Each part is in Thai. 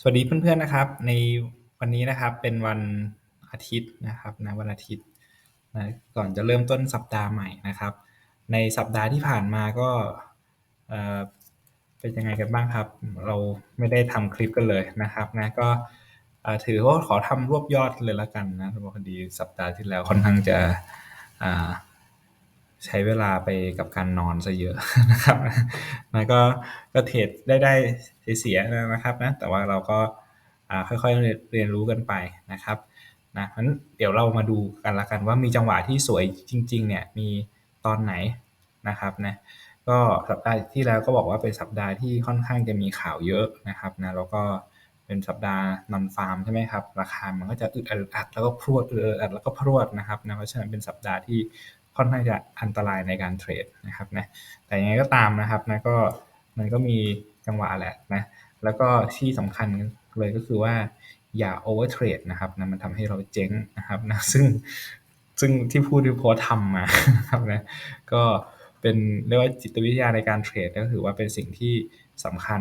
สวัสดีเพื่อนๆนะครับ ในวันนี้นะครับเป็นวันอาทิตย์นะครับนะวันอาทิตย์นะก่อนจะเริ่มต้นสัปดาห์ใหม่นะครับ ในสัปดาห์ที่ผ่านมาก็เอ่อเป็นยังไงกันบ้างครับ เราไม่ได้ทำคลิปกันเลยนะครับนะก็ถือว่าขอทำรวบยอดเลยละกันนะเพราะพอดีสัปดาห์ที่แล้วค่อนข้างจะอ่า ใช้เวลาไปกับการนอนซะเยอะนะครับนก็ก็เทรดได้ได้เสียๆนะครับนะแต่ว่าเราก็ค่อยๆเรียนรู้กันไปนะครับนะงั้นเดี๋ยวเรามาดูกันละกันว่ามีจังหวะที่สวยจริง ๆ เนี่ยมีตอนไหนนะครับนะก็สัปดาห์ที่แล้วก็บอกว่าเป็นสัปดาห์ที่ค่อนข้างจะมีข่าวเยอะนะครับนะแล้วก็เป็นสัปดาห์นอนฟาร์มใช่ไหมครับราคามันก็จะอึดอัดแล้วก็พรวดอึดอัดแล้วก็พรวดนะครับนะเพราะฉะนั้นเป็นสัปดาห์ที่ ค่อนข้างจะอันตรายในการเทรดนะครับนะแต่ยังไงก็ตามนะครับนะก็มันก็มีจังหวะแหละนะแล้วก็ที่สำคัญเลยก็คือว่าอย่าโอเวอร์เทรดนะครับนะมันทำให้เราเจ๊งนะครับนะซึ่งซึ่งที่พูดที่โพสทำมาครับนะก็เป็นเรียกว่าจิตวิทยาในการเทรดก็ถือว่าเป็นสิ่งที่สำคัญ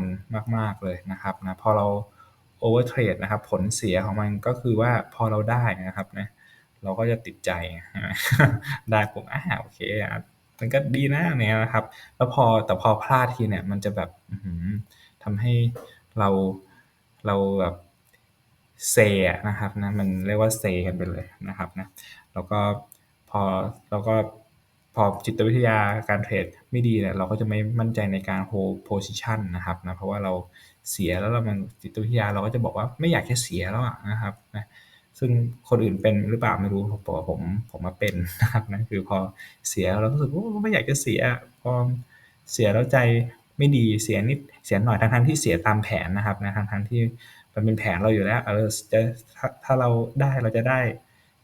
มาก ๆ เลยนะครับนะพอเราโอเวอร์เทรดนะครับผลเสียของมันก็คือว่าพอเราได้นะครับนะ เราก็จะติดใจ ได้ปุ๊บอ่าโอเคมันก็ดีนะเนี่ยนะครับ แล้วพอแต่พอพลาดทีเนี่ย มันจะแบบทำให้เราเราแบบเซนะครับนะมันเรียกว่าเซกันไปเลยนะครับนะแล้วก็พอเราก็พอจิตวิทยาการเทรดไม่ดีเนี่ยเราก็จะไม่มั่นใจในการโฮโพซิชันนะครับนะเพราะว่าเราเสียแล้วเรามันจิตวิทยาเราก็จะบอกว่าไม่อยากจะเสียแล้วนะครับนะ ซึ่งคนอื่นเป็นหรือเปล่าไม่รู้ผมบอกผมผมมาเป็นนะครับนั่นคือพอเสียเรารู้สึกว่าไม่อยากจะเสียพอเสียแล้วใจไม่ดีเสียนิดเสียหน่อยทั้งทั้งที่เสียตามแผนนะครับนะทั้งทั้งที่มันเป็นแผนเราอยู่แล้วเออจะถ้าเราได้เราจะได้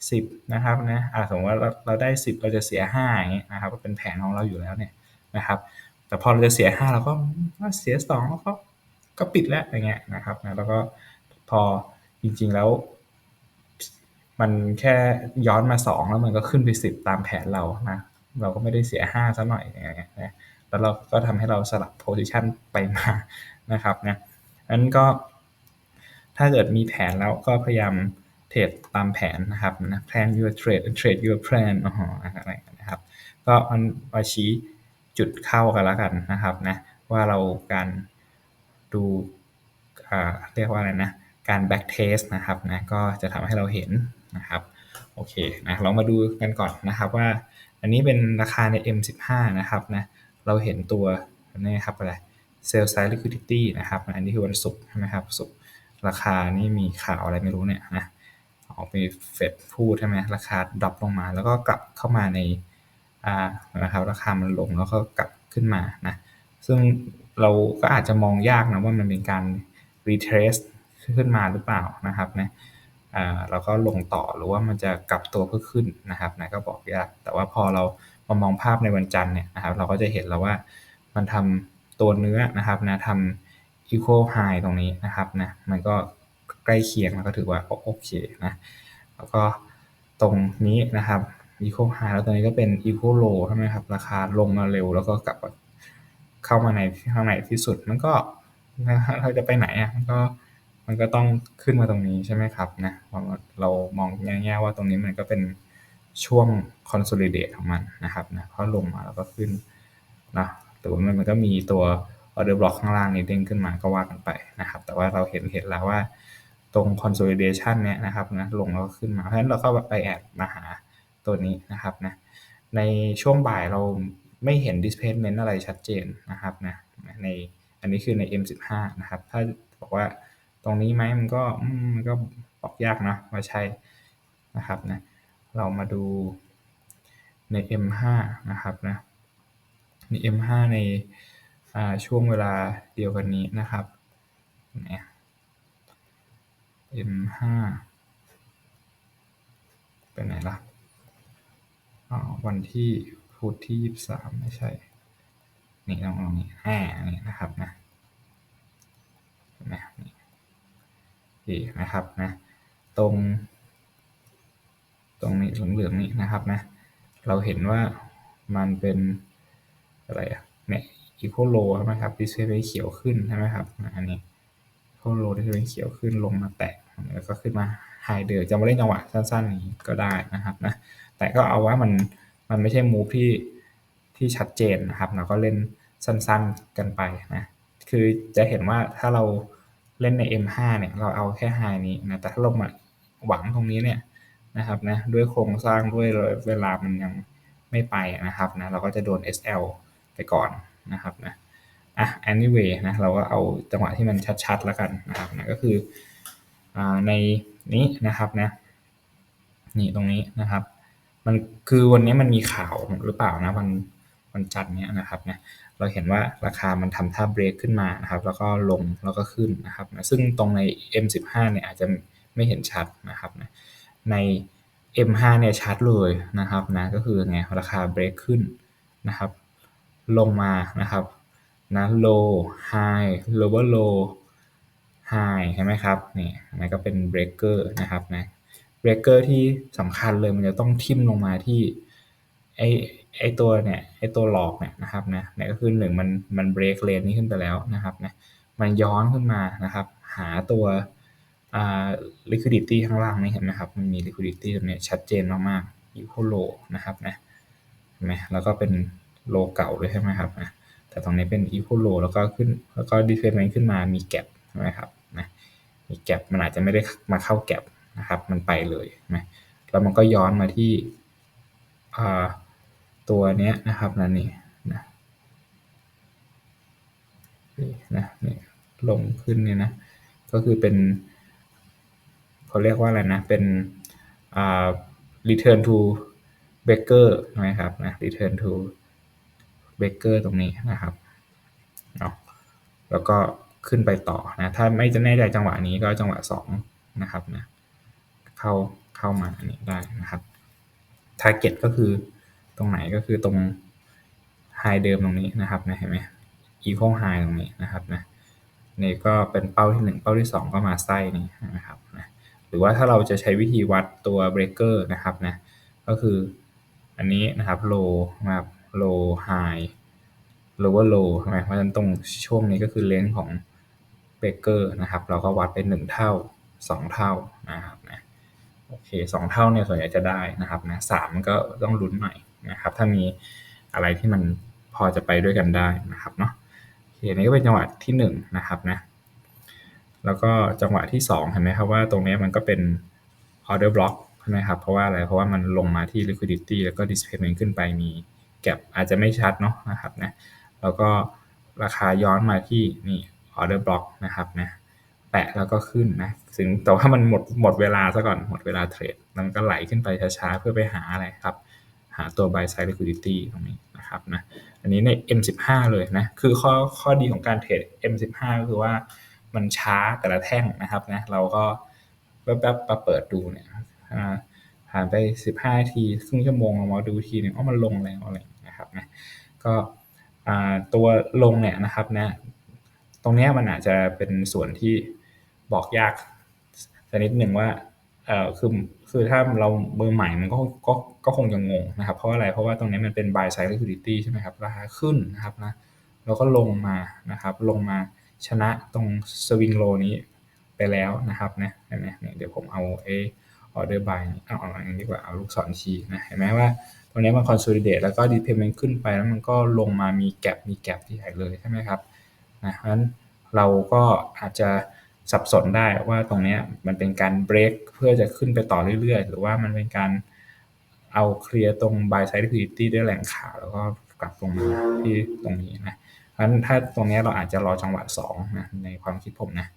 สิบนะครับนะอ่าสมมติว่าเราเราได้สิบเราจะเสียห้าอย่างเงี้ยนะครับก็เป็นแผนของเราอยู่แล้วเนี่ยนะครับ แต่พอเราจะเสียห้าเราก็เสียสองแล้วก็ก็ปิดแล้วอย่างเงี้ยนะครับนะแล้วก็พอจริงๆแล้ว มันแค่ย้อนมาสองแล้วมันก็ขึ้นไปสิบตามแผนเรานะเราก็ไม่ได้เสียห้าซะหน่อยอย่างเงี้ยนะแล้วเราก็ทำให้เราสลับโพซิชันไปมานะครับนะนั้นก็ ถ้าเกิดมีแผนแล้วก็พยายามเทรดตามแผนนะครับนะ plan your trade trade your plan อ๋ออะไรนะครับ ก็มันมาชี้จุดเข้ากันแล้วกันนะครับนะว่าเราการดูเรียกว่าอะไรนะการ back test นะครับนะก็จะทำให้เราเห็น นะครับโอเคนะเรามาดูกันก่อนนะครับว่า อันนี้เป็นราคาใน M15 นะครับนะเราเห็นตัวนี่ครับอะไร sell side liquidity นะครับอันนี้คือวันศุกร์ใช่ไหมครับศุกร์ราคานี่มีข่าวอะไรไม่รู้เนี่ยนะออกไปเฟดพูดใช่ไหมราคาดรอปลงมา แล้วก็กลับเข้ามาในอ่านะครับราคามันลงแล้วก็กลับขึ้นมานะซึ่งเราก็อาจจะมองยากนะว่ามันเป็นการ retrace ขึ้นมาหรือเปล่านะครับนะ เราก็ลงต่อหรือว่ามันจะกลับตัวเพื่อขึ้นนะครับนะก็บอกยาก แต่ว่าพอเรามามองภาพในวันจันทร์เนี่ยนะครับ เราก็จะเห็นแล้วว่ามันทำตัวเนื้อนะครับนะทำ equal high ตรงนี้นะครับนะมันก็ใกล้เคียงแล้วก็ถือว่าโอเคนะแล้วก็ตรงนี้นะครับ equal high แล้วตรงนี้ก็เป็น equal low ใช่ไหมครับ ราคาลงมาเร็วแล้วก็กลับเข้ามาในข้างในที่สุดมันก็เราจะไปไหนอะมันก็ มันก็ต้องขึ้นมาตรงนี้ใช่ไหมครับนะเรามองแง่ๆว่าตรงนี้มันก็เป็นช่วง consolidate ของมันนะครับนะเขาลงมาแล้วก็ขึ้นนะแต่ว่ามันก็มีตัว order block ข้างล่างนี้เด้งขึ้นมาก็ว่ากันไปนะครับ แต่ว่าเราเห็นเห็นแล้วว่าตรง consolidation เนี้ยนะครับนะลงแล้วก็ขึ้นมา เพราะฉะนั้นเราก็ไปแอดมาหาตัวนี้นะครับนะในช่วงบ่ายเราไม่เห็น displacement อะไรชัดเจนนะครับนะในอันนี้คือใน M15 นะครับ ถ้าบอกว่า ตรงนี้ไหมมันก็มันก็บอกยากนะว่าใช่นะครับนะเรามาดูใน M5 นะครับนะใน M5 ในช่วงเวลาเดียวกันนี้นะครับเนี่ย M5 เป็นไหนล่ะวันที่พุธที่ 23 ไม่ใช่ นี่ตรงนี้อ่านี่นะครับนะนะนี่ี นะครับนะตรง ตรงนี้เหลืองๆนี่นะครับนะเราเห็นว่ามันเป็นอะไรอะเนี่ยอีโคโลใช่ไหมครับดิสเพย์เขียวขึ้นใช่ไหมครับอันนี้เข้าโลที่เป็นเขียวขึ้นลงมาแตะแล้วก็ขึ้นมาไฮเดิมจะมาเล่นจังหวะสั้นๆนี้ก็ได้นะครับนะแต่ก็เอาว่ามันมันไม่ใช่มูฟที่ที่ชัดเจนนะครับเราก็เล่นสั้นๆกันไปนะคือจะเห็นว่าถ้าเรา เล่นใน M5 เนี่ยเราเอาแค่ไฮนี้นะแต่ถ้าเรามาหวังตรงนี้เนี่ยนะครับนะด้วยโครงสร้างด้วยเวลามันยังไม่ไปนะครับนะเราก็จะโดน SL ไปก่อนนะครับนะอะ anyway นะเราก็เอาจังหวะที่มันชัดๆแล้วกันนะครับนะก็คืออในนี้นะครับนะนี่ตรงนี้นะครับ มันคือวันนี้มันมีข่าวหรือเปล่านะวันวันจันทร์เนี้ยนะครับนะ เราเห็นว่าราคามันทำท่าเบรกขึ้นมานะครับ แล้วก็ลงแล้วก็ขึ้นนะครับนะซึ่งตรงใน M15 เนี่ยอาจจะไม่เห็นชัดนะครับนะใน M5 เนี่ยชัดเลยนะครับนะก็คือไงราคาเบรกขึ้นนะครับ ลงมานะครับนะ low high lower low high ใช่ไหมครับนี่นะก็เป็นเบรกเกอร์นะครับนะเบรกเกอร์ที่สำคัญเลยมันจะต้องทิ่มลงมาที่ไอ ไอตัวเนี่ยไอตัวหลอกเนี่ยนะครับนะเนี่ยก็คือหนึ่งมันมันเบรกเลนนี้ขึ้นไปแล้วนะครับนะมันย้อนขึ้นมานะครับ หาตัวอ่า liquidity ข้างล่างนี่เห็นไหมครับ มันมี liquidity ตรงนี้ชัดเจนมากๆ equal low นะครับนะเห็นไหมแล้วก็เป็นโลเก่าด้วยใช่ไหมครับนะแต่ตรงนี้เป็น equal low แล้วก็ขึ้นแล้วก็ defense ขึ้นมามีแก p ใช่ไหมครับนะมีแก p มันอาจจะไม่ได้มาเข้าแก p นะครับ มันไปเลยนะแล้วมันก็ย้อนมาที่ ตัวเนี้ยนะครับนั่นนี่นะนี่นะนี่ลงขึ้นเนี่ยนะ ก็คือเป็นเขาเรียกว่าอะไรนะ เป็นอ่า return to baker นะครับนะ return to baker ตรงนี้นะครับเนาะแล้วก็ขึ้นไปต่อนะ ถ้าไม่จะแน่ใจจังหวะนี้ก็จังหวะ 2 นะครับนะ เข้าเข้ามาอันนี้ได้นะครับ target ก็คือ ตรงไหนก็คือตรง high เดิมตรงนี้นะครับนะเห็นไหม equal high ตรงนี้นะครับนะนี่ก็เป็นเป้าที่ 1 เป้าที่ 2 ก็มาไส้นี่นะครับนะหรือว่าถ้าเราจะใช้วิธีวัดตัว breaker นะครับนะก็คืออันนี้นะครับ low นะครับ low high lower low ใช่ไหมเพราะฉะนั้นตรงช่วงนี้ก็คือเลนส์ของ breaker นะครับ เราก็วัดไป1เท่า 2 เท่านะครับนะโอเคสองเท่าเนี่ยส่วนใหญ่จะได้นะครับนะสามก็ต้องลุ้นหน่อย นะครับถ้ามีอะไรที่มันพอจะไปด้วยกันได้นะครับเนาะโอเคนี่ก็เป็นจังหวะที่1นนะครับนะแล้วก็จังหวะที่2เห็นไหมครับว่าตรงนี้มันก็เป็น order block ใช่ไหมครับเพราะว่าอะไรเพราะว่ามันลงมาที่ liquidity แล้วก็ displacement ขึ้นไปมีแก็บอาจจะไม่ชัดเนาะนะครับนะแล้วก็ราคาย้อนมาที่นี่ order block นะครับนะแตะแล้วก็ขึ้นนะถึงแต่ว่ามันหมดหมดเวลาซะก่อนหมดเวลาเทรดมันก็ไหลขึ้นไปช้าๆเพื่อไปหาอะไรครับ หาตัว buy side liquidity ตรงนี้นะครับนะอันนี้ใน M15 เลยนะคือข้อข้อดีของการเทรด M15 ก็คือว่ามันช้าแต่ละแท่งนะครับนะเราก็แป๊บๆมาเปิดดูเนี่ยผ่านไป 15 ทีครึ่งชั่วโมงเรามาดูทีนึงอ๋อมันลงแล้วอะไรนะครับนะก็ตัวลงเนี่ยนะครับนะตรงนี้มันอาจจะเป็นส่วนที่บอกยากสักนิดหนึ่งว่าเออคือ คือถ้าเรามือใหม่มันก็ก็ก็คงจะงงนะครับ เพราะอะไรเพราะว่าตรงนี้มันเป็น buy side liquidity ใช่ไหมครับราคาขึ้นนะครับนะแล้วก็ลงมานะครับ ลงมาชนะตรงสวิงโลนี้ไปแล้วนะครับนะเห็นไหมเดี๋ยวผมเอาเอออเดอร์บายเอาเอาอย่างนี้ดีกว่าเอาลูกศรชี้นะเห็นไหมว่าตรงนี้มันคอนโซลิเดตแล้วก็ดีเพย์เมนต์ขึ้นไปแล้วมันก็ลงมามีแกลบมีแกลบที่ใหญ่เลยใช่ไหมครับนะเพราะฉะนั้นเราก็อาจจะ สับสนได้ว่าตรงนี้มันเป็นการเบรกเพื่อจะขึ้นไปต่อเรื่อยๆ หรือว่ามันเป็นการเอาเคลียร์ตรง buy side liquidity ด้วยแหล่งข่าวแล้วก็กลับลงมาที่ตรงนี้นะเพราะฉะนั้นถ้าตรงนี้เราอาจจะรอจังหวะ2นะในความคิดผมนะ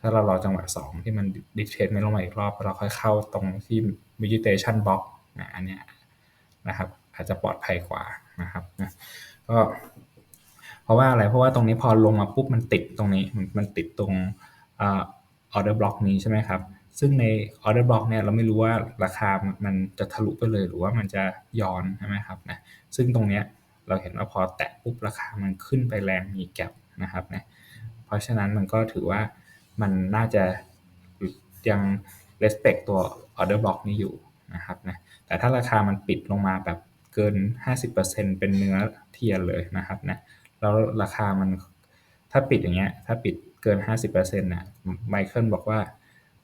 ถ้าเรารอจังหวะ 2 ที่มันดิเทสไม่ลงมาอีกรอบ เราค่อยเข้าตรงที่ meditation box นะอันนี้นะครับอาจจะปลอดภัยกว่านะครับนะก็เพราะว่าอะไรเพราะว่าตรงนี้พอลงมาปุ๊บมันติดตรงนี้มันติดตรง ออเดอร์บล็อกนี้ใช่ไหมครับ ซึ่งในออเดอร์บล็อกเนี่ยเราไม่รู้ว่าราคามันจะทะลุไปเลยหรือว่ามันจะย้อนใช่ไหมครับนะซึ่งตรงเนี้ยเราเห็นว่าพอแตะปุ๊บราคามันขึ้นไปแรงมีแกลบนะครับนะเพราะฉะนั้นมันก็ถือว่ามันน่าจะยัง respect ตัว order block นี้อยู่นะครับนะแต่ถ้าราคามันปิดลงมาแบบเกิน 50%เป็นเนื้อเทียนเลยนะครับนะแล้วราคามันถ้าปิดอย่างเงี้ยถ้าปิด เกิน 50%น่ะไมเคิลบอกว่า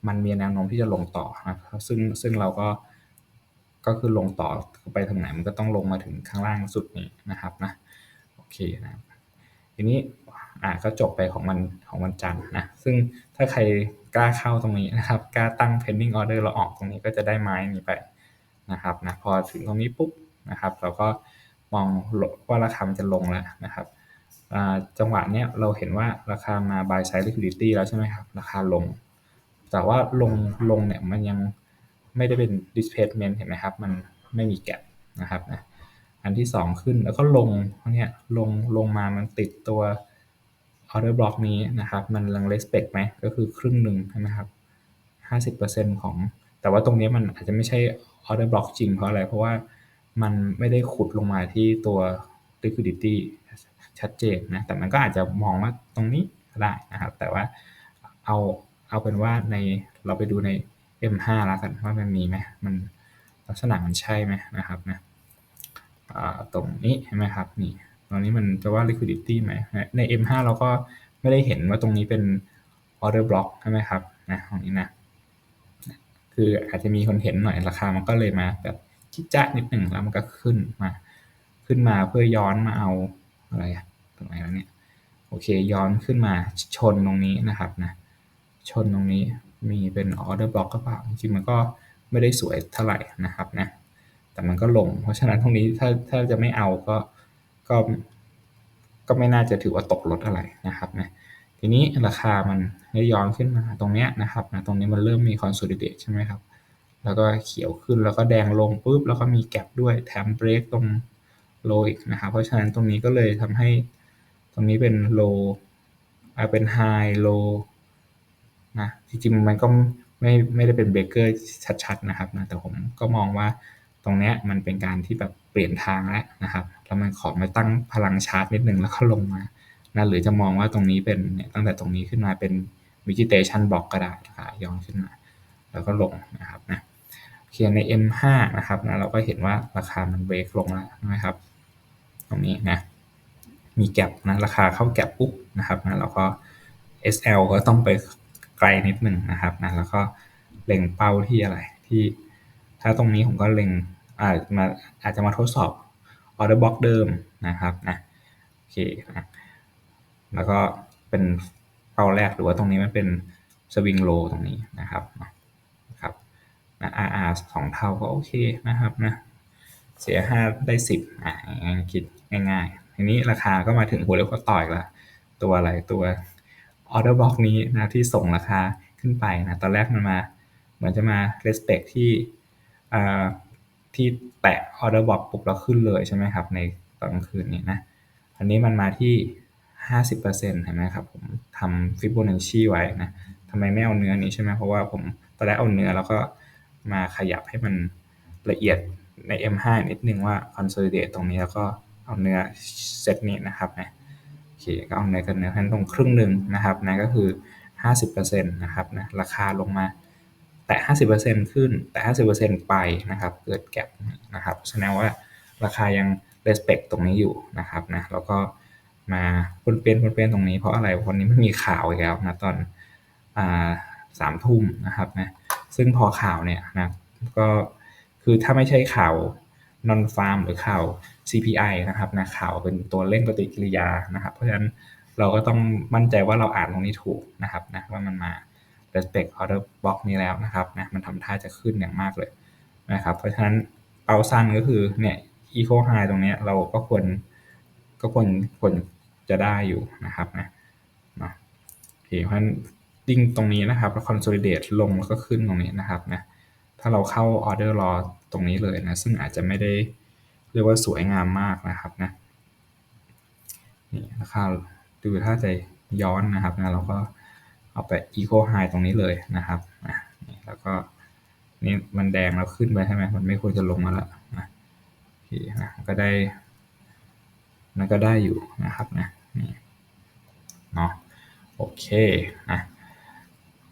มันมีแนวโน้มที่จะลงต่อนะครับซึ่งซึ่งเราก็ก็คือลงต่อไปทางไหนมันก็ต้องลงมาถึงข้างล่างสุดนี้นะครับนะโอเคนะทีนี้อ่าก็จบไปของวันของวันจันทร์นะซึ่งถ้าใครกล้าเข้าตรงนี้นะครับกล้าตั้ง pending order เราออกตรงนี้ก็จะได้ไม้นี้ไปนะครับนะพอถึงตรงนี้ปุ๊บนะครับ เราก็มองว่าราคามันจะลงแล้วนะครับ จังหวะเนี้ยเราเห็นว่าราคามา buy side liquidity แล้วใช่ไหมครับ ราคาลง แต่ว่าลงลงเนี่ยมันยังไม่ได้เป็น displacement เห็นไหมครับ มันไม่มีแกลนะครับนะอันที่ 2 ขึ้นแล้วก็ลงเนี่ยลงลงมามันติดตัว order block นี้นะครับ มันลัง respect ไหมก็คือครึ่งหนึ่งใช่ไหมครับ 50%ของ แต่ว่าตรงนี้มันอาจจะไม่ใช่ order block จริงเพราะอะไร เพราะว่ามันไม่ได้ขุดลงมาที่ตัว liquidity ชัดเจนนะแต่มันก็อาจจะมองว่าตรงนี้ก็ได้นะครับ แต่ว่าเอาเอาเป็นว่าในเราไปดูใน M5 แล้วกันว่ามันมีไหมมันลักษณะมันใช่ไหมนะครับนะตรงนี้ใช่ไหมครับนี่ตรงนี้มันจะว่า liquidity ไหมใน M5 เราก็ไม่ได้เห็นว่าตรงนี้เป็น order block ใช่ไหมครับนะตรงนี้นะคืออาจจะมีคนเห็นหน่อยราคามันก็เลยมาแบบจิจ้านิดหนึ่งแล้วมันก็ขึ้นมา ขึ้นมาเพื่อย้อนมาเอา อะไรตรงไหนแล้วเนี่ยโอเคย้อนขึ้นมาชนตรงนี้นะครับนะชนตรงนี้มีเป็นออเดอร์บล็อกก็เปล่าจริงมันก็ไม่ได้สวยเท่าไหร่นะครับนะแต่มันก็ลง เพราะฉะนั้นตรงนี้ถ้าถ้าจะไม่เอาก็ก็ก็ไม่น่าจะถือว่าตกลดอะไรนะครับนะทีนี้ราคามันได้ย้อนขึ้นมาตรงเนี้ยนะครับนะตรงนี้มันเริ่มมีคอนโซลิเดตใช่ไหมครับ แล้วก็เขียวขึ้นแล้วก็แดงลงปุ๊บแล้วก็มีแกลบด้วยแถมเบรกตรง โลอีกนะครับ เพราะฉะนั้นตรงนี้ก็เลยทำให้ตรงนี้เป็นโลเป็นไฮโลนะจริงๆมันก็ไม่ไม่ได้เป็นเบรกเกอร์ชัดๆนะครับนะแต่ผมก็มองว่าตรงเนี้ยมันเป็นการที่แบบเปลี่ยนทางแล้วนะครับแล้วมันขอมาตั้งพลังชาร์จนิดนึงแล้วก็ลงมานะหรือจะมองว่าตรงนี้เป็นเนี่ยตั้งแต่ตรงนี้ขึ้นมาเป็นวิจิเตชันบล็อกก็ได้นะครับย้อนขึ้นมา แล้วก็ลงนะครับนะเขียนใน M5 นะครับนะเราก็เห็นว่าราคามันเบรกลงแล้วนะครับ รงนี้นะมีแก็บนะราคาเข้าแก็บปุ๊บนะครับนะเราก็ SL ก็ต้องไปไกลนิดหนึ่งนะครับนะแล้วก็เล็งเป้าที่อะไรที่ ถ้าตรงนี้ผมก็เล็งอาจมาอาจจะมาทดสอบออเดอร์บล็อกเดิมนะครับนะโอเคนะแล้วก็เป็นเป้าแรกหรือว่าตรงนี้มันเป็นสวิงโลตรงนี้นะครับนะครับนะ RR สองเท่าก็โอเคนะครับนะ เสียห้าได้สิบอ่าคิดง่ายๆทีนี้ราคาก็มาถึงหัวเรียวก็ต่อยละตัวอะไรตัวออเดอร์บล็อกนี้นะที่ส่งราคาขึ้นไปนะตอนแรกมันมา เหมือนจะมา respect ที่อ่าที่แตะออเดอร์บล็อกปุ๊บแล้วขึ้นเลยใช่ไหมครับ ในตอนกลางคืนนี้นะอันนี้มันมาที่50%เห็นไหมครับผมทำฟิโบนัชชีไว้นะทำไมไม่เอาเนื้อนี้ใช่ไหมเพราะว่าผมตอนแรกเอาเนื้อแล้วก็มาขยับให้มันละเอียด ใน M5 นิดนึงว่า consolidate ตรงนี้แล้วก็เอาเนื้อเซตนี้นะครับนะโอเคก็เอาเนื้อกันเนื้อพันตรงครึ่งหนึ่งนะครับนะก็คือ 50%นะครับนะราคาลงมาแต่ 50%ขึ้นแต่ 50%ไปนะครับเกิดแก็บนะครับแสดงว่าราคายัง respect ตรงนี้อยู่นะครับนะแล้วก็มาปนเปี้ยนปนเปี้ยนตรงนี้เพราะอะไรวันนี้ไม่มีข่าวอีกแล้วนะตอนอ่าสามทุ่มนะครับนะซึ่งพอข่าวเนี่ยนะก็ คือถ้าไม่ใช่ข่าวนอนฟาร์มหรือข่าว CPI นะครับนะข่าวเป็นตัวเร่งปฏิกิริยานะครับ เพราะฉะนั้นเราก็ต้องมั่นใจว่าเราอ่านตรงนี้ถูกนะครับนะว่ามันมา respect order block นี้แล้วนะครับนะมันทำท่าจะขึ้นอย่างมากเลยนะครับ เพราะฉะนั้นเป้าสั้นก็คือเนี่ย eco high ตรงนี้เราก็ควรก็ควรควรจะได้อยู่นะครับนะเนาะโอเคเพราะฉะนั้นดิ้งตรงนี้นะครับแล้ว consolidate ลงแล้วก็ขึ้นตรงนี้นะครับนะ ถ้าเราเข้าออเดอร์รอตรงนี้เลยนะ ซึ่งอาจจะไม่ได้เรียกว่าสวยงามมากนะครับนะนี่ราคาดูถ้าจะย้อนนะครับนะเราก็เอาไป eco high ตรงนี้เลยนะครับนะนี่แล้วก็นี่มันแดงแล้วขึ้นไปใช่ไหมมันไม่ควรจะลงมาแล้วนะโอเคนะก็ได้นั่นก็ได้อยู่นะครับนะนี่เนาะโอเคนะ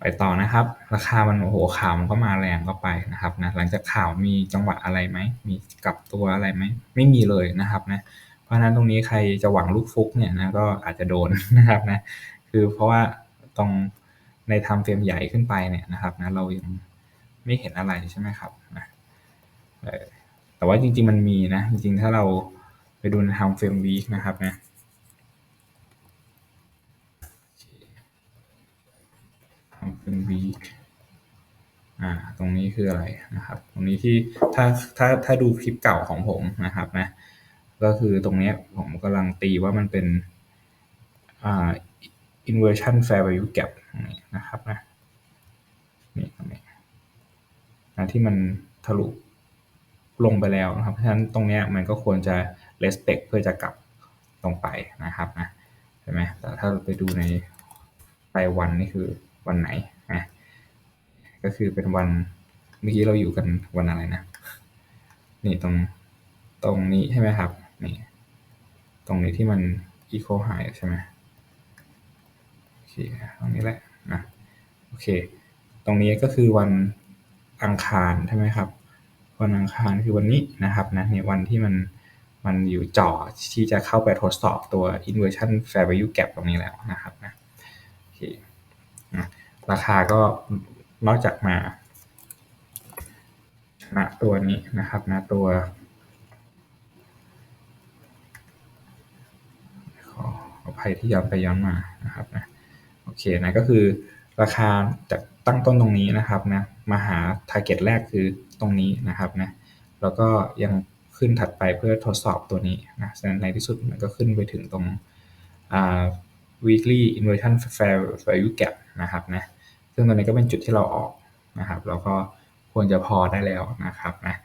ไปต่อนะครับ ราคามันโอ้โหข่าวมันก็มาแรงก็ไปนะครับนะหลังจากข่าวมีจังหวะอะไรไหมมีกลับตัวอะไรไหมไม่มีเลยนะครับนะเพราะฉะนั้นตรงนี้ใครจะหวังลูกฟุกเนี่ยนะก็อาจจะโดนนะครับนะคือเพราะว่าตรงใน time frame ใหญ่ขึ้นไปเนี่ยนะครับนะเรายังไม่เห็นอะไรใช่ไหมครับนะแต่ว่าจริงๆมันมีนะจริงๆถ้าเราไปดูใน time frame week นะครับนะ time frame week อ่า ตรงนี้คืออะไรนะครับ ตรงนี้ที่ถ้าถ้าถ้าดูคลิปเก่าของผมนะครับนะ ก็คือตรงนี้ผมกำลังตีว่ามันเป็นอ่า inversion fair value gap นี่นะครับนะนี่ตรงนี้นะที่มันทะลุลงไปแล้วนะครับ เพราะฉะนั้นตรงนี้มันก็ควรจะ respect เพื่อจะกลับลงไปนะครับนะ ใช่ไหมแต่ถ้าไปดูในรายวันนี่คือ วันไหนนะก็คือเป็นวันเมื่อกี้เราอยู่กันวันอะไรนะ นี่ตรงตรงนี้ใช่ไหมครับ นี่ ตรงนี้ที่มัน equal high ใช่ไหมโอเคตรงนี้แหละนะโอเค ตรงนี้ก็คือวันอังคารใช่ไหมครับ วันอังคารคือวันนี้นะครับนะในวันที่มันมันอยู่จ่อที่จะเข้าไปทดสอบตัว inversion fair value gap ตรงนี้แล้วนะครับนะโอเค นะราคาก็นอกจากมาชนะตัวนี้นะครับนะตัวขออภัยที่ย้อนไปย้อนมานะครับนะโอเคนะก็คือราคาจากตั้งต้นตรงนี้นะครับนะมาหา target แรกคือตรงนี้นะครับนะแล้วก็ยังขึ้นถัดไปเพื่อทดสอบตัวนี้นะในที่สุดมันก็ขึ้นไปถึงตรง weekly inversion fair value gap นะครับนะซึ่งตัวนี้ก็เป็นจุดที่เราออกนะครับเราก็ควรจะพอได้แล้วนะครับนะ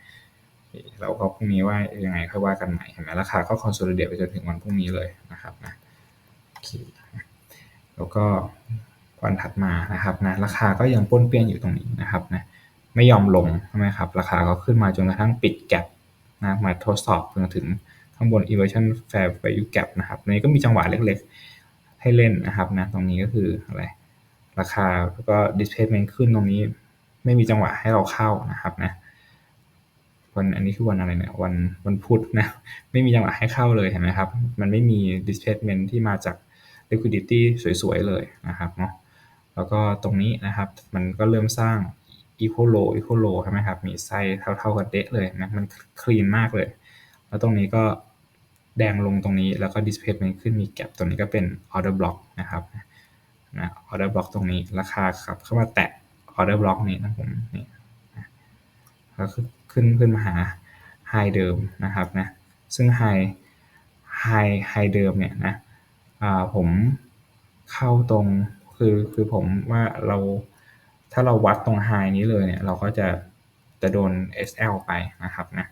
เราก็พรุ่งนี้ว่ายังไงค่อยว่ากันใหม่เห็นไหมราคาก็คอนโซลเดตไปจนถึงวันพรุ่งนี้เลยนะครับนะแล้วก็วันถัดมานะครับนะราคาก็ยังป้นเปี้ยนอยู่ตรงนี้นะครับนะไม่ยอมลงใช่ไหมครับราคาก็ขึ้นมาจนกระทั่งปิดแกลบนะมาทดสอบจนถึงข้างบน inversion fair value gap นะครับนี้ก็มีจังหวะเล็กๆ ให้เล่นนะครับนะตรงนี้ก็คืออะไรราคาแล้วก็ displacement ขึ้นตรงนี้ไม่มีจังหวะให้เราเข้านะครับนะวันอันนี้คือวันอะไรเนี่ยวันวันพุธนะไม่มีจังหวะให้เข้าเลยเห็นไหมครับ มันไม่มี displacement ที่มาจาก liquidity สวยๆเลยนะครับเนาะแล้วก็ตรงนี้นะครับมันก็เริ่มสร้าง equal low equal low ใช่ไหมครับ มีไซส์เท่าๆกันเดะเลยนะมันคลีนมากเลย แล้วตรงนี้ก็ แดงลงตรงนี้แล้วก็ displacement ขึ้นมีแกลบตรงนี้ก็เป็น order block นะครับนะ order block ตรงนี้ราคาขับเข้ามาแตะ order block นี้นะผมนี่แล้วขึ้นขึ้นมาหา high เดิมนะครับนะซึ่ง high high high เดิมเนี่ยนะผมเข้าตรงคือคือผมว่าเราถ้าเราวัดตรง high นี้เลยเนี่ยเราก็จะจะโดน SL ไปนะครับนะ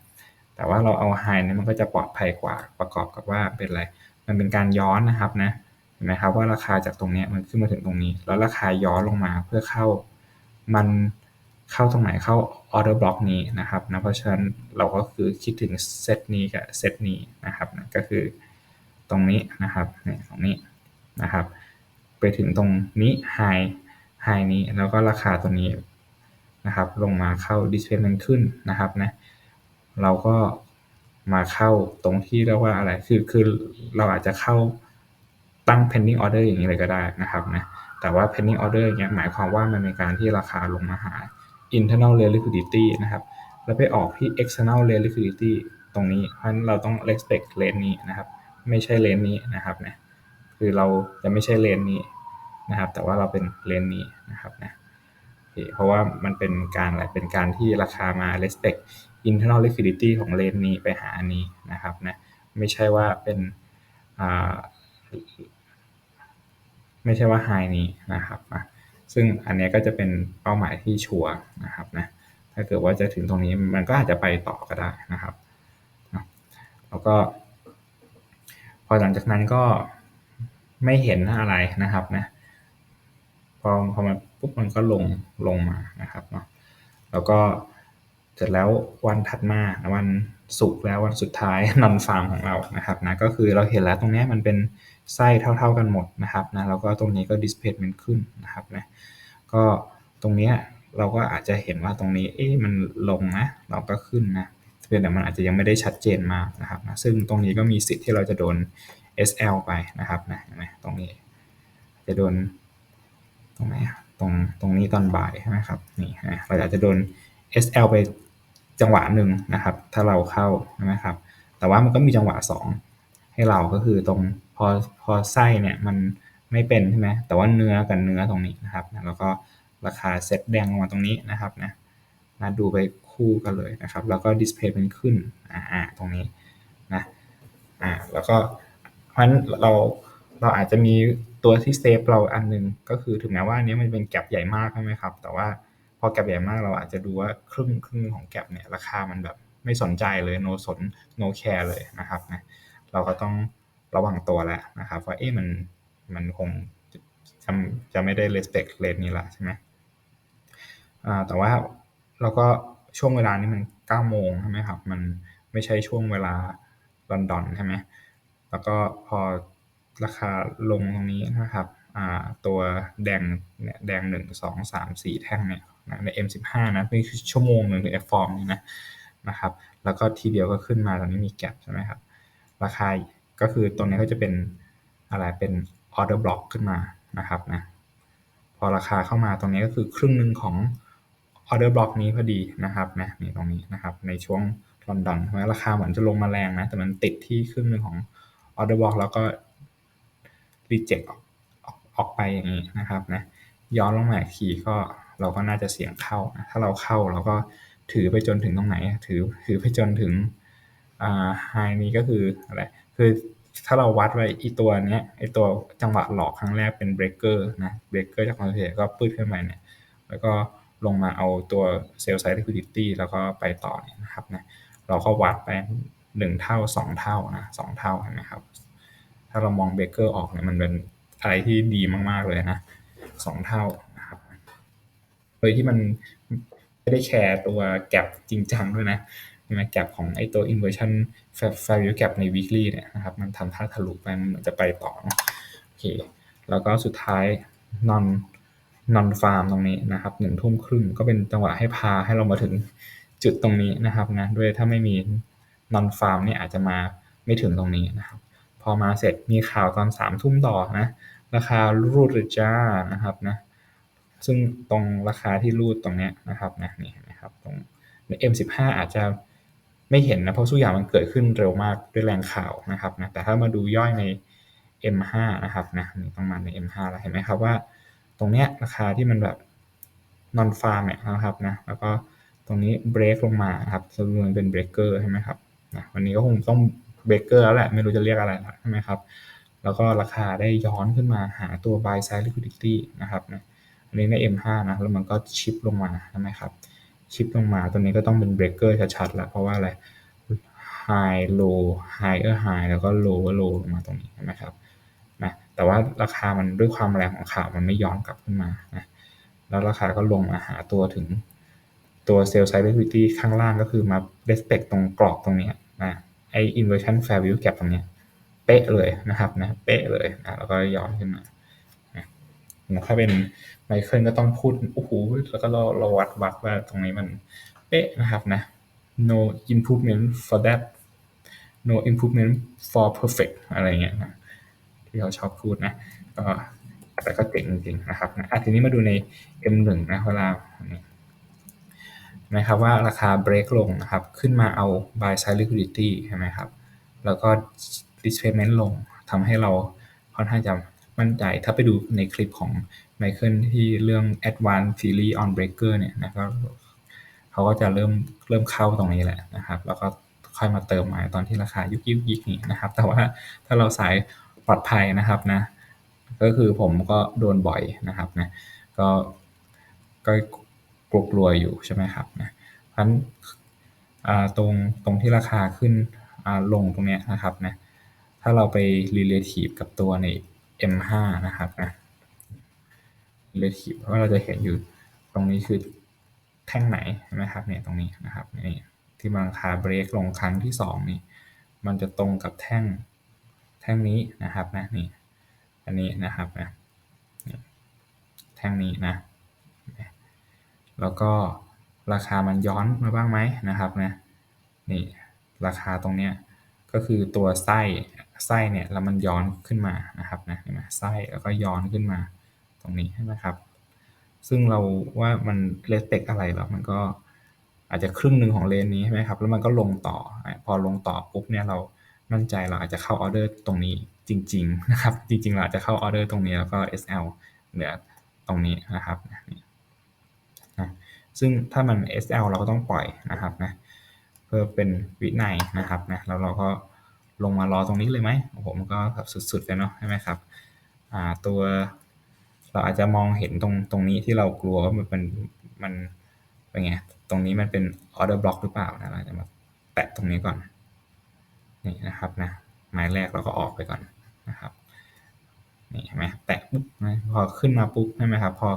แต่ว่าเราเอา high นี้มันก็จะปลอดภัยกว่าประกอบกับว่าเป็นอะไร มันเป็นการย้อนนะครับนะเห็นไหมครับว่าราคาจากตรงนี้มันขึ้นมาถึงตรงนี้ แล้วราคาย้อนลงมาเพื่อเข้า มันเข้าตรงไหนเข้า order block นี้นะครับนะเพราะฉะนั้นเราก็คือคิดถึงเซตนี้กับเซตนี้นะครับนะก็คือตรงนี้นะครับเนี่ยตรงนี้นะครับ ไปถึงตรงนี้ high high นี้แล้วก็ราคาตัวนี้นะครับ ลงมาเข้า displacement ขึ้นนะครับนะเเราก็มาเข้าตรงที่เรียกว่าอะไร คือคือเราอาจจะเข้าตั้ง pending order อย่างนี้เลยก็ได้นะครับนะแต่ว่า pending order อย่างเงี้ยหมายความว่ามันเป็นการที่ราคาลงมาหา internal real liquidity นะครับ แล้วไปออกที่ external real liquidity ตรงนี้เพราะฉะนั้นเราต้อง respect เลนนี้นะครับ ไม่ใช่เลนนี้นะครับนะคือเราจะไม่ใช่เลนนี้นะครับ แต่ว่าเราเป็นเลนนี้นะครับนะเพราะว่ามันเป็นการอะไรเป็นการที่ราคามา respect internal liquidity ของเลนนี้ไปหาอันนี้นะครับนะไม่ใช่ว่าเป็นไม่ใช่ว่า high นี้นะครับนะซึ่งอันนี้ก็จะเป็นเป้าหมายที่ชัวร์นะครับนะถ้าเกิดว่าจะถึงตรงนี้มันก็อาจจะไปต่อก็ได้นะครับแล้วก็ พอหลังจากนั้นก็ไม่เห็นอะไรนะครับนะพอพอมันปุ๊บมันก็ลงลงมานะครับเนาะแล้วก็ เสร็จแล้ววันถัดมาวันศุกร์แล้ววันสุดท้ายนอนฟาร์มของเรานะครับนะก็คือเราเห็นแล้วตรงนี้มันเป็นไส้เท่า ๆกันหมดนะครับนะแล้วก็ตรงนี้ก็ดิสเพย์มันขึ้นนะครับนะก็ตรงนี้เราก็อาจจะเห็นว่าตรงนี้เอ๊ะมันลงนะเราก็ขึ้นนะเพียงแต่มันอาจจะยังไม่ได้ชัดเจนมากนะครับนะซึ่งตรงนี้ก็มีสิทธิ์ที่เราจะโดน SL ไปนะครับนะนไหมตรงนี้ จะโดนตรงไหนตรงตรงนี้ตอนบ่ายใช่ไหมครับนี่เราอาจจะโดน SL ไป จังหวะหนึ่งนะครับ ถ้าเราเข้าใช่ไหมครับ แต่ว่ามันก็มีจังหวะ 2 ให้เราก็คือตรงพอพอไส้เนี่ยมันไม่เป็นใช่ไหมแต่ว่าเนื้อกับเนื้อตรงนี้นะครับแล้วก็ราคาเซ็ตแดงมาตรงนี้นะครับนะนะดูไปคู่กันเลยนะครับ แล้วก็ดิสเพย์เป็นขึ้นอ่าตรงนี้นะอ่าแล้วก็เพราะฉะนั้นเราเราอาจจะมีตัวที่เซฟเราอันนึงก็คือถึงแม้ว่าอันนี้มันเป็นแก็บใหญ่มากใช่ไหมครับ แต่ว่า อแก็บใหญ่มากเราอาจจะดูว่าครึ่งครึ่งของแก็บเนี่ยราคามันแบบไม่สนใจเลยโนสนโนแคร์เลยนะครับนะเราก็ต้องระวังตัวแล้วนะครับว่าเอ๊ะมันมันคงจะจะไม่ได้ respect rate นี้ละใช่ไหมอ่าแต่ว่าเราก็ช่วงเวลานี้มัน9โมงใช่ไหมครับ มันไม่ใช่ช่วงเวลาลอนดอนใช่ไหมแล้วก็พอราคาลงตรงนี้นะครับอ่าตัวแดงเนี่ยแดงหนึ่งสองสามสี่แท่งเนี่ย ใน M15 นะนี่คือชั่วโมงหนึ่งหรือ F ฟอร์มนี่นะนะครับ แล้วก็ทีเดียวก็ขึ้นมาตรงนี้มีแกลบใช่ไหมครับ ราคาก็คือตรงนี้ก็จะเป็นอะไรเป็นออเดอร์บล็อกขึ้นมานะครับนะพอราคาเข้ามาตรงนี้ก็คือครึ่งหนึ่งของออเดอร์บล็อกนี้พอดีนะครับนะนี่ตรงนี้นะครับในช่วงลอนดอนเพราะราคาเหมือนจะลงมาแรงนะแต่มันติดที่ครึ่งหนึ่งของออเดอร์บล็อกแล้วก็รีเจ็คออกออกไปอย่างนี้นะครับนะย้อนลงมาอีกทีก็ เราก็น่าจะเสี่ยงเข้า ถ้าเราเข้าเราก็ถือไปจนถึงตรงไหน ถือถือไปจนถึงอ่าไฮนี้ก็คืออะไร คือถ้าเราวัดไว้อีตัวเนี้ยไอตัวจังหวะหลอกครั้งแรกเป็นเบรกเกอร์นะเบรกเกอร์จากคอนเทนก็ปื้ดขึ้นไปเนี่ย แล้วก็ลงมาเอาตัวเซลล์ไซด์ลิควิดิตี้แล้วก็ไปต่อเนี่ยนะครับนะเราก็วัดไปหนึ่งเท่าสองเท่านะสองเท่าเห็นไหมครับ ถ้าเรามองเบรกเกอร์ออกเนี่ยมันเป็นอะไรที่ดีมาก ๆ เลยนะสองเท่า ยที่มันไม่ได้แคร์ตัวแกลบจริงจังด้วยนะใช่ไหมแกลบของไอตัว inversion value gap ใน weekly เนี่ยนะครับมันทำท่าทะลุไปมันเหมือนจะไปต่อโอเคแล้วก็สุดท้าย non non farm ตรงนี้นะครับหนึ่งทุ่มครึ่งก็เป็นจังหวะให้พาให้เรามาถึงจุดตรงนี้นะครับนะด้วยถ้าไม่มี non farm เนี่ยอาจจะมาไม่ถึงตรงนี้นะครับ พอมาเสร็จมีข่าวตอนสามทุ่มต่อนะ ราคารูดเลยจ้านะครับนะ ซึ่งตรงราคาที่รูดตรงนี้นะครับนะนี่นะครับตรงใน M15 อาจจะไม่เห็นนะเพราะทุกอย่างมันเกิดขึ้นเร็วมากด้วยแรงข่าวนะครับนะแต่ถ้ามาดูย่อยใน M5 นะครับนะนี่ต้องมาใน M5 แล้วเห็นไหมครับว่า ตรงเนี้ยราคาที่มันแบบ non farm เนี่ยนะครับนะแล้วก็ตรงนี้เบรกลงมาครับสรุปมันเป็นเบรกเกอร์ใช่ไหมครับนะวันนี้ก็คงต้องเบรกเกอร์แล้วแหละ ไม่รู้จะเรียกอะไรใช่ไหมครับ แล้วก็ราคาได้ย้อนขึ้นมาหาตัว buy side liquidity นะครับนะ อันนี้ใน M5 นะแล้วมันก็ชิปลงมาใช่ไหมครับ ชิปลงมาตัวนี้ก็ต้องเป็นเบรกเกอร์ชัดๆแล้วเพราะว่าอะไร high low higher high แล้วก็ lower low ลงมาตรงนี้ใช่ไหมครับนะแต่ว่าราคามันด้วยความแรงของข่าวมันไม่ย้อนกลับขึ้นมานะแล้วราคาก็ลงมาหาตัวถึงตัว sell side liquidity ข้างล่างก็คือมา respect ตรงกรอบตรงนี้นะไอ inversion fair value gap ตรงนี้เป๊ะเลยนะครับนะเป๊ะเลยนะแล้วก็ย้อนขึ้นมา ถ้าเป็นไมเคิลก็ต้องพูดโอ้โหแล้วก็เราเราวัดวัดว่าตรงนี้มันเป๊ะนะครับนะ no improvement for that no improvement for perfect อะไรเงี้ยนะที่เขาชอบพูดนะก็แต่ก็เจ๋งจริงๆนะครับนะทีนี้มาดูใน M1 นะเวลานะครับว่าราคาเบรกลงนะครับ ขึ้นมาเอา buy side liquidity ใช่ไหมครับ แล้วก็ displacement ลงทำให้เราค่อนข้างจะ มั่นใจ ถ้าไปดูในคลิปของไมเคิลที่เรื่อง advanced theory on breaker เนี่ยนะครับเขาก็จะเริ่มเริ่มเข้าตรงนี้แหละนะครับ แล้วก็ค่อยมาเติมมาตอนที่ราคายุกยิกยิกนี่นะครับ แต่ว่าถ้าเราสายปลอดภัยนะครับนะ ก็คือผมก็โดนบ่อยนะครับนะ ก็ก็กลัวกลัวอยู่ใช่ไหมครับนะเพราะฉะนั้นตรงตรงที่ราคาขึ้นลงตรงนี้นะครับนะ ถ้าเราไป relative กับตัวใน M5 นะครับนะ relative เพราเราจะเห็นอยู่ตรงนี้คือแท่งไหนใช่ไหมครับเนี่ยตรงนี้นะครับนี่ที่ราคาเบรกลงครั้งที่2นี่มันจะตรงกับแท่งแท่งนี้นะครับนะนี่อันนี้นะครับนะแท่งนี้นะแล้วก็ราคามันย้อนมาบ้างไหมนะครับนะนี่ราคาตรงเนี้ยก็คือตัวไส้ ไส้เนี่ยแล้วมันย้อนขึ้นมานะครับนะเห็นไหมไส้แล้วก็ย้อนขึ้นมาตรงนี้ใช่ไหมครับ ซึ่งเราว่ามันเลสเปกอะไรแล้วมันก็อาจจะครึ่งหนึ่งของเลนนี้ใช่ไหมครับแล้วมันก็ลงต่อ พอลงต่อปุ๊บเนี่ยเรามั่นใจเราอาจจะเข้าออเดอร์ตรงนี้จริง ๆนะครับ จริง ๆ เราจจะเข้าออเดอร์ตรงนี้แล้วก็ SL เหลือตรงนี้นะครับนะซึ่งถ้ามัน SL เราก็ต้องปล่อยนะครับนะเพื่อเป็นวินัยนะครับนะแล้วเราก็ ลงมารอตรงนี้เลยไหมโอ้โหมันก็แบบสุดๆเลยเนาะใช่ไหมครับอ่าตัวเราอาจจะมองเห็นตรงตรงนี้ที่เรากลัวว่ามันเป็นมันเป็นไงตรงนี้มันเป็นออเดอร์บล็อกหรือเปล่านะเราจะมาแตะตรงนี้ก่อนนี่นะครับนะไม้แรกเราก็ออกไปก่อนนะครับนี่เห็นไหมแตะปุ๊บพอขึ้นมาปุ๊บใช่ไหมครับพอ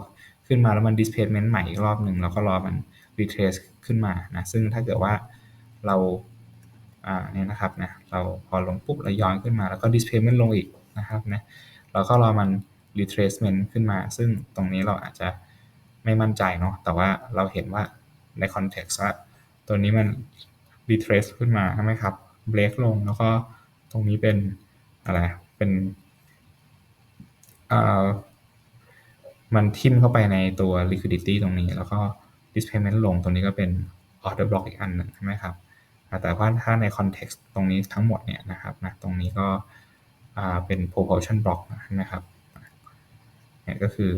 ขึ้นมาแล้วมัน displacement ใหม่อีกรอบหนึ่งเราก็รอมัน retrace ขึ้นมานะซึ่งถ้าเกิดว่าเรา อ่าเนี่ยนะครับนะเราพอลงปุ๊บเราย้อนขึ้นมาแล้วก็ displacement ลงอีกนะครับนะเราก็รอมัน retracement ขึ้นมา ซึ่งตรงนี้เราอาจจะไม่มั่นใจเนาะแต่ว่าเราเห็นว่าใน context ว่าตัวนี้มัน retrace ขึ้นมาใช่ไหมครับ break ลงแล้วก็ตรงนี้เป็นอะไรเป็นอ่ามันทิ่มเข้าไปในตัว liquidity ตรงนี้ แล้วก็ displacement ลงตรงนี้ก็เป็น order block อีกอันหนึ่งใช่ไหมครับ แต่ว่าถ้าใน context ตรงนี้ทั้งหมดเนี่ยนะครับนะตรงนี้ก็เป็น propulsion block นะครับเนี่ยก็คือ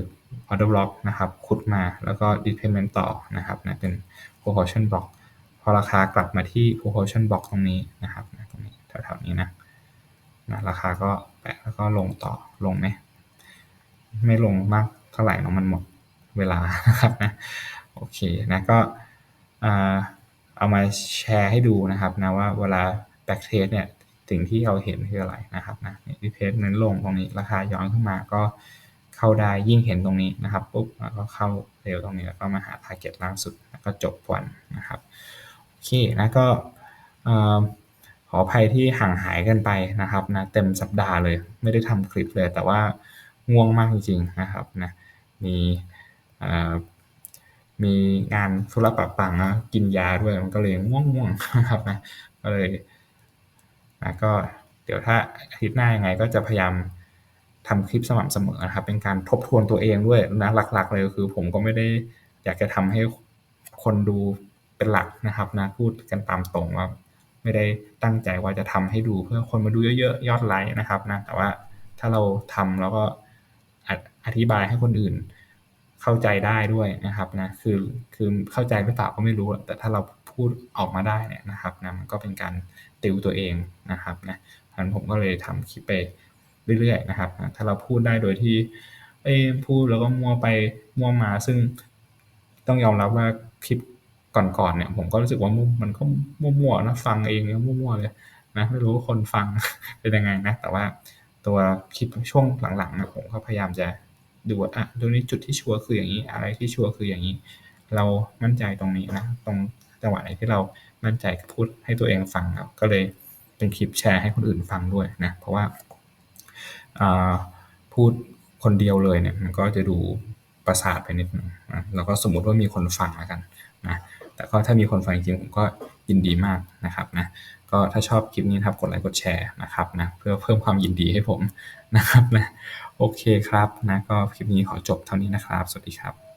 order block นะครับขุดมาแล้วก็ displacement ต่อนะครับนะเป็น propulsion block พอราคากลับมาที่ propulsion block ตรงนี้นะครับนะตรงนี้แถวๆนี้นะนะราคาก็แปะแล้วก็ลงต่อลงไหมไม่ลงมากเท่าไหร่เนาะมันหมดเวลานะครับนะโอเคนะก็ เอามาแชร์ให้ดูนะครับนะว่าเวลา back test เนี่ยสิ่งที่เราเห็นคืออะไรนะครับนะรีเพสเน้นลงตรงนี้ราคาย้อนขึ้นมาก็เข้าได้ยิ่งเห็นตรงนี้นะครับปุ๊บแล้วก็เข้าเร็วตรงนี้แล้วก็มาหา target ล่าสุดแล้วก็จบวันนะครับโอเคนะก็ขออภัยที่ห่างหายกันไปนะครับนะเต็มสัปดาห์เลยไม่ได้ทำคลิปเลย แต่ว่าง่วงมากจริงๆนะครับนะมี มีงานธุระปะปังนะกินยาด้วยมันก็เลยง่วงๆนะครับนะก็เลยนะก็เดี๋ยวถ้าอาทิตย์หน้ายังไงก็จะพยายามทำคลิปสม่ำเสมอนะครับ เป็นการทบทวนตัวเองด้วยนะหลัก ๆ เลยคือ ผมก็ไม่ได้อยากจะทำให้คนดูเป็นหลักนะครับนะพูดกันตามตรงว่าไม่ได้ตั้งใจว่าจะทำให้ดูเพื่อคนมาดูเยอะๆยอดไลค์นะครับนะแต่ว่าถ้าเราทำแล้วก็อธิบายให้คนอื่น เข้าใจได้ด้วยนะครับนะคือคือเข้าใจหรือเปล่าก็ไม่รู้ แต่ถ้าเราพูดออกมาได้เนี่ยนะครับนะมันก็เป็นการติวตัวเองนะครับนะพันผมก็เลยทำคลิปไปเรื่อยๆนะครับถ้าเราพูดได้โดยที่เอ้พูดแล้วก็มั่วไปมั่วมาซึ่งต้องยอมรับว่าคลิปก่อนๆเนี่ยผมก็รู้สึกว่ามันก็มั่วๆนะฟังเองก็มั่วๆเลยนะไม่รู้คนฟังเป็นยังไงนะ แต่ว่าตัวคลิปช่วงหลังๆนะผมก็พยายามจะ ดูว่าอะตรงนี้จุดที่ชัวร์คืออย่างนี้ อะไรที่ชัวร์คืออย่างนี้ เรามั่นใจตรงนี้นะ ตรงจังหวะไหนที่เรามั่นใจพูดให้ตัวเองฟังครับก็เลยเป็นคลิปแชร์ให้คนอื่นฟังด้วยนะ เพราะว่าพูดคนเดียวเลยเนี่ยมันก็จะดูประสาทไปนิดนึงนะแล้วก็สมมติว่ามีคนฟังแล้วกันนะแต่ก็ถ้ามีคนฟังจริงผมก็ยินดีมากนะครับนะก็ถ้าชอบคลิปนี้ครับกดไลค์กดแชร์นะครับนะเพื่อเพิ่มความยินดีให้ผมนะครับนะ โอเคครับ นะ ก็คลิปนี้ขอจบเท่านี้นะครับ สวัสดีครับ